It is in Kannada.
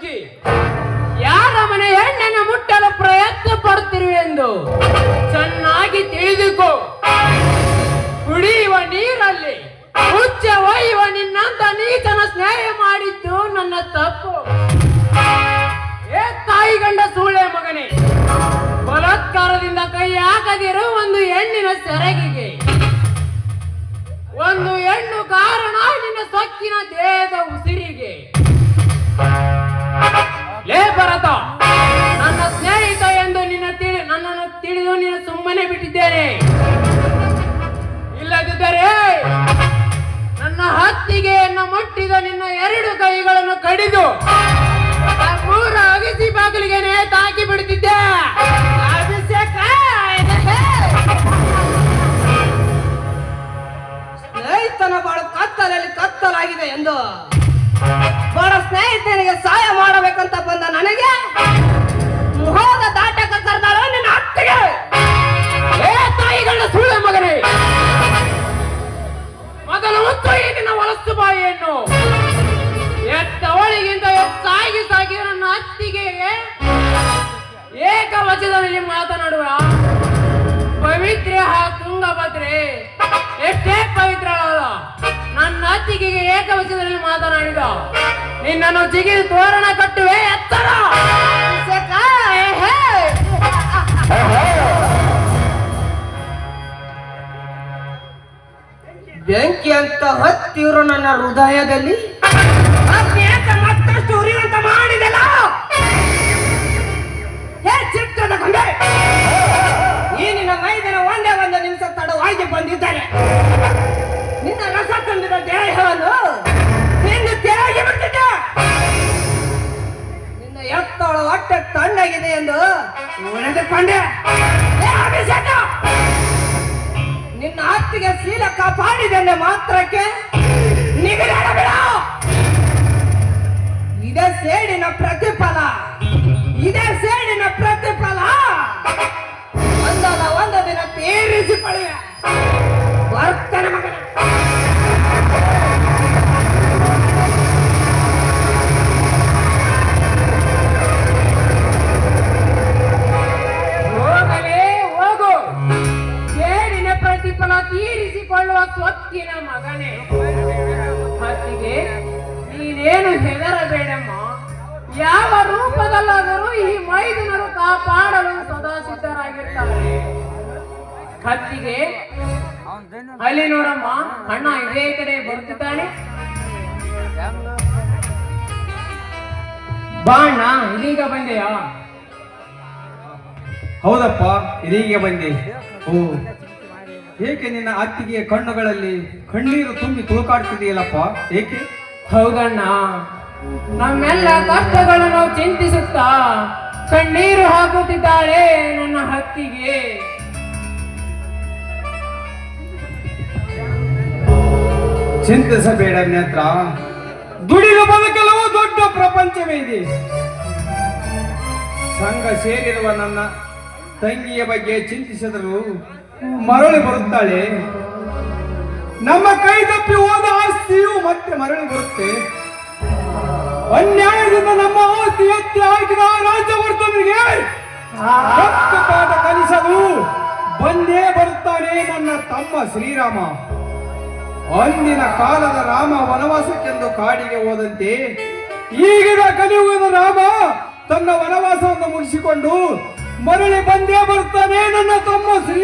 ನುಗ್ಗಿ. ಯಾರ ಮನೆ ಹೆಣ್ಣನ್ನು ಮುಟ್ಟಲು ಪ್ರಯತ್ನ ಪಡುತ್ತಿರುವೆ ಎಂದು ಚೆನ್ನಾಗಿ ತಿಳಿದುಕೋ. ಕುಡಿಯುವ ನೀರಲ್ಲಿ, ಹುಚ್ಚ ಒಯ್ಯುವ ನಿನ್ನಂತ ನೀತನ ಸ್ನೇಹ ಮಾಡಿದ್ದು ನನ್ನ ತಪ್ಪು. ಏ ತಾಯಿ ಗಂಡ ಸೂಳೆ ಮಗನೇ, ಬಲತ್ಕಾರದಿಂದ ಕೈ ಹಾಕದಿರು ಒಂದು ಹೆಣ್ಣಿನ ಸೆರಗಿಗೆ. ಒಂದು ಹೆಣ್ಣು ಕಾರಣ ನಿನ್ನ ಸೊಕ್ಕಿನ ದೇಹದ ಉಸಿರಿಗೆ. ಹತ್ತಿಗೆಯನ್ನು ಮುಟ್ಟಿದ ನಿನ್ನ ಎರಡು ಕೈಗಳನ್ನು ಕಡಿದು ಮೂರ ಅಗಸಿ ಬಾಗಿಲಿಗೆ ನೇತಾಕಿ ಬಿಡುತ್ತಿದ್ದೆ. ಅಭಿಷೇಕ ಸ್ನೇಹಿತನ ಬಾಳು ಕತ್ತಲಲ್ಲಿ ಕತ್ತಲಾಗಿದೆ ಎಂದು ಬಹಳ ಸ್ನೇಹಿತನಿಗೆ ಸಹಾಯ ಮಾಡಬೇಕಂತ ಬಂದ ನನಗೆ ಮೋಹದ ದಾಟಕ ಕರೆದಾಳು ನಿನ್ನ ಅತ್ತಿಗೆ ಮಾತನಾಡಿದ ನಿನ್ನನ್ನು ಜಿಗಿ ತೋರಣ ಕಟ್ಟುವೆ ಎತ್ತರ. ಬೆಂಕಿ ಅಂತ ಹತ್ತಿರು ನನ್ನ ಹೃದಯದಲ್ಲಿ. ಮತ್ತಷ್ಟು ಉರಿಯುವಂತ ಮಾಡಿದೆಲ್ಲ. ಹೇ ಚಿಕ್ಕದ ಹೊಟ್ಟೆ ತಣ್ಣಗಿದೆ ಎಂದು ನಿನ್ನ ಆಸ್ತಿಗೆ ಶೀಲ ಕಾಪಾಡಿದ್ದೇನೆ ಮಾತ್ರಕ್ಕೆ ಇದೇ ಸೇಡಿನ ಪ್ರತಿಫಲ. ಇದೇ ಸೇಡಿನ ಪ್ರತಿಫಲ. ಒಂದಲ್ಲ ಒಂದು ದಿನ ತೀರಿಸಿಕೊಳ್ಳುವೆ ಹೆದರಬೇಡಮ್ಮ. ಯಾವ ರೂಪದಲ್ಲಾದರೂ ಈ ಮೈದುನರು ಕಾಪಾಡಲು ಸದಾ ಸಿದ್ಧರಾಗಿರ್ತಾರೆ. ಕತ್ತಿಗೆ. ಅಲ್ಲಿ ನೋಡಮ್ಮ, ಅಣ್ಣ ಇದೇ ಕಡೆ ಬರುತ್ತಿದ್ದಾನೆ. ಬಾ ಅಣ್ಣ, ಇದೀಗ ಬಂದೆಯಾ? ಹೌದಪ್ಪ, ಇದೀಗ ಬಂದೆ. ಓ, ಏಕೆ ನಿನ್ನ ಅತ್ತಿಗೆಯ ಕಣ್ಣುಗಳಲ್ಲಿ ಕಣ್ಣೀರು ತುಂಬಿ ತುಳುಕಾಡ್ತಿದೆಯಲ್ಲಪ್ಪ ಏಕೆ? ಹೌದಣ್ಣ ನಮ್ಮೆಲ್ಲ ಕಷ್ಟಗಳನ್ನು ಚಿಂತಿಸುತ್ತಾ ಕಣ್ಣೀರು ಹಾಕುತ್ತಿದ್ದಾಳೆ ನನ್ನ ಹತ್ತಿಗೆ. ಚಿಂತಿಸಬೇಡ ನೇತ್ರ ದುಡಿದು ಬದುಕಲು ದೊಡ್ಡ ಪ್ರಪಂಚವೇ ಇದೆ. ಸಂಘ ಸೇರಿರುವ ನನ್ನ ತಂಗಿಯ ಬಗ್ಗೆ ಚಿಂತಿಸಿದರೂ ಮರಳಿ ಬರುತ್ತಾಳೆ. ನಮ್ಮ ಕೈ ತಪ್ಪಿ ಹೋದ ಅನ್ಯಾಯದಿಂದ ನಮ್ಮ ಆಸ್ತಿ ಎತ್ತಿ ಹಾಕಿದ ರಾಜ್ಯವರ್ಧನಿಗೆ ತಕ್ಕ ಪಾಠ ಕಲಿಸಲು ಬಂದೇ ಬರುತ್ತಾನೆ ನನ್ನ ತಮ್ಮ ಶ್ರೀರಾಮ. ಅಂದಿನ ಕಾಲದ ರಾಮ ವನವಾಸಕ್ಕೆಂದು ಕಾಡಿಗೆ ಹೋದಂತೆ ಈಗಿನ ಕಲಿಯುಗದ ರಾಮ ತನ್ನ ವನವಾಸವನ್ನು ಮುಗಿಸಿಕೊಂಡು ಮರಳಿ ಬಂದೇ ಬರುತ್ತಾನೆ ನನ್ನ ತಮ್ಮ ಶ್ರೀ